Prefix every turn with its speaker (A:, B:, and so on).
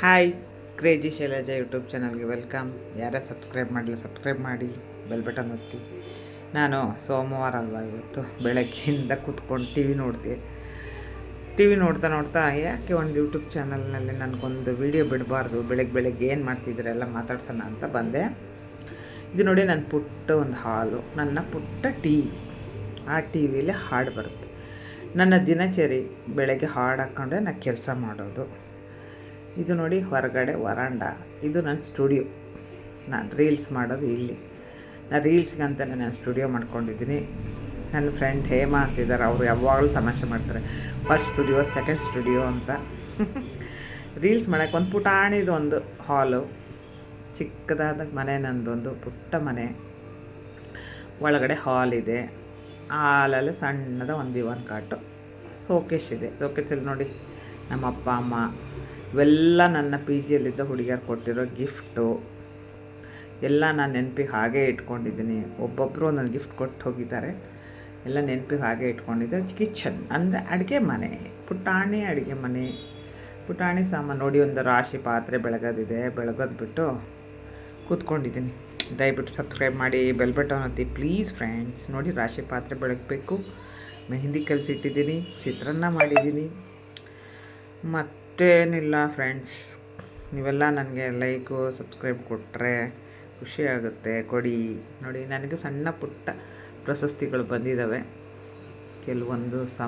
A: Hi crazy Shailaja YouTube ಚಾನಲ್ಗೆ welcome. ಯಾರೇ subscribe ಮಾಡಲಿ ಸಬ್ಸ್ಕ್ರೈಬ್ ಮಾಡಿ, ಬೆಲ್ ಬಟನ್ ಒತ್ತಿ. ನಾನು ಸೋಮವಾರ ಅಲ್ವಾ ಇವತ್ತು? ಬೆಳಗ್ಗೆಯಿಂದ ಕೂತ್ಕೊಂಡು ಟಿ ವಿ ನೋಡ್ತೀವಿ ಟಿ ವಿ ನೋಡ್ತಾ ನೋಡ್ತಾ ಯಾಕೆ ಒಂದು ಯೂಟ್ಯೂಬ್ ಚಾನಲ್ನಲ್ಲಿ ನನಗೊಂದು ವಿಡಿಯೋ ಬಿಡಬಾರ್ದು? ಬೆಳಗ್ಗೆ ಬೆಳಗ್ಗೆ ಏನು ಮಾಡ್ತಿದ್ರೆ ಎಲ್ಲ ಮಾತಾಡ್ಸೋಣ ಅಂತ ಬಂದೆ. ಇದು ನೋಡಿ ನನ್ನ ಪುಟ್ಟ ಒಂದು ಹಾಲು. ನನ್ನ ಪುಟ್ಟ ಟಿ ವಿ. ಆ ಟಿ ವಿಲಿ ಹಾಡು ಬರುತ್ತೆ. ನನ್ನ ದಿನಚರಿ ಬೆಳಗ್ಗೆ ಹಾಡು ಹಾಕ್ಕೊಂಡ್ರೆ ನಾನು ಕೆಲಸ ಮಾಡೋದು. ಇದು ನೋಡಿ ಹೊರಗಡೆ ವರಾಂಡ. ಇದು ನನ್ನ ಸ್ಟುಡಿಯೋ. ನಾನು ರೀಲ್ಸ್ ಮಾಡೋದು ಇಲ್ಲಿ. ನಾನು ರೀಲ್ಸ್ಗಂತಲೇ ನಾನು ಸ್ಟುಡಿಯೋ ಮಾಡ್ಕೊಂಡಿದ್ದೀನಿ. ನನ್ನ ಫ್ರೆಂಡ್ ಹೇಮಾ ಅಂತಿದ್ದಾರೆ ಅವರು ಯಾವಾಗಲೂ ತಮಾಷೆ ಮಾಡ್ತಾರೆ. ಫಸ್ಟ್ ಸ್ಟುಡಿಯೋ, ಸೆಕೆಂಡ್ ಸ್ಟುಡಿಯೋ ಅಂತ. ರೀಲ್ಸ್ ಮಾಡೋಕ್ಕೆ ಒಂದು ಪುಟಾಣಿದು ಒಂದು ಹಾಲು. ಚಿಕ್ಕದಾದ ಮನೆ ನಂದೊಂದು ಪುಟ್ಟ ಮನೆ. ಒಳಗಡೆ ಹಾಲ್ ಇದೆ. ಹಾಲಲ್ಲಿ ಸಣ್ಣದ ಒಂದು ದಿವಾನ್ ಕಾಟು. ಸೋಕೇಶ್ ಇದೆ. ಸೋಕೇಶಲ್ಲಿ ನೋಡಿ. ನಮ್ಮ ಅಪ್ಪ, ಅಮ್ಮ ಇವೆಲ್ಲ ನನ್ನ ಪಿ ಜಿಯಲ್ಲಿದ್ದ ಹುಡುಗಿಯರು ಕೊಟ್ಟಿರೋ ಗಿಫ್ಟು. ಎಲ್ಲ ನಾನು ನೆನಪಿಗೆ ಹಾಗೆ ಇಟ್ಕೊಂಡಿದ್ದೀನಿ. ಒಬ್ಬೊಬ್ಬರು ಒಂದೊಂದು ಗಿಫ್ಟ್ ಕೊಟ್ಟು ಹೋಗಿದ್ದಾರೆ. ಎಲ್ಲ ನೆನಪಿಗೆ ಹಾಗೆ ಇಟ್ಕೊಂಡಿದ್ದೆ ಕಿಚನ್ ಅಂದರೆ ಅಡುಗೆ ಮನೆ, ಪುಟಾಣಿ ಅಡುಗೆ ಮನೆ. ಪುಟಾಣಿ ಸಾಮಾನು ನೋಡಿ ಒಂದು ರಾಶಿ ಪಾತ್ರೆ ಬೆಳಗೋದಿದೆ. ಬೆಳಗೋದು ಬಿಟ್ಟು ಕೂತ್ಕೊಂಡಿದ್ದೀನಿ. ದಯವಿಟ್ಟು ಸಬ್ಸ್ಕ್ರೈಬ್ ಮಾಡಿ ಬೆಲ್ ಬಟನ್ ಒತ್ತಿ ಪ್ಲೀಸ್ ಫ್ರೆಂಡ್ಸ್ ನೋಡಿ ರಾಶಿ ಪಾತ್ರೆ ಬೆಳಗಬೇಕು. ಮೆಹಂದಿ ಕಲಿಸಿಟ್ಟಿದ್ದೀನಿ, ಚಿತ್ರಾನ್ನ ಮಾಡಿದ್ದೀನಿ. ಮತ್ತೇನಿಲ್ಲ ಫ್ರೆಂಡ್ಸ್ ನೀವೆಲ್ಲ ನನಗೆ ಲೈಕು ಸಬ್ಸ್ಕ್ರೈಬ್ ಕೊಟ್ಟರೆ ಖುಷಿ ಆಗುತ್ತೆ. ಕೊಡಿ. ನೋಡಿ, ನನಗೆ ಸಣ್ಣ ಪುಟ್ಟ ಪ್ರಶಸ್ತಿಗಳು ಬಂದಿದ್ದಾವೆ ಕೆಲವೊಂದು ಸಮ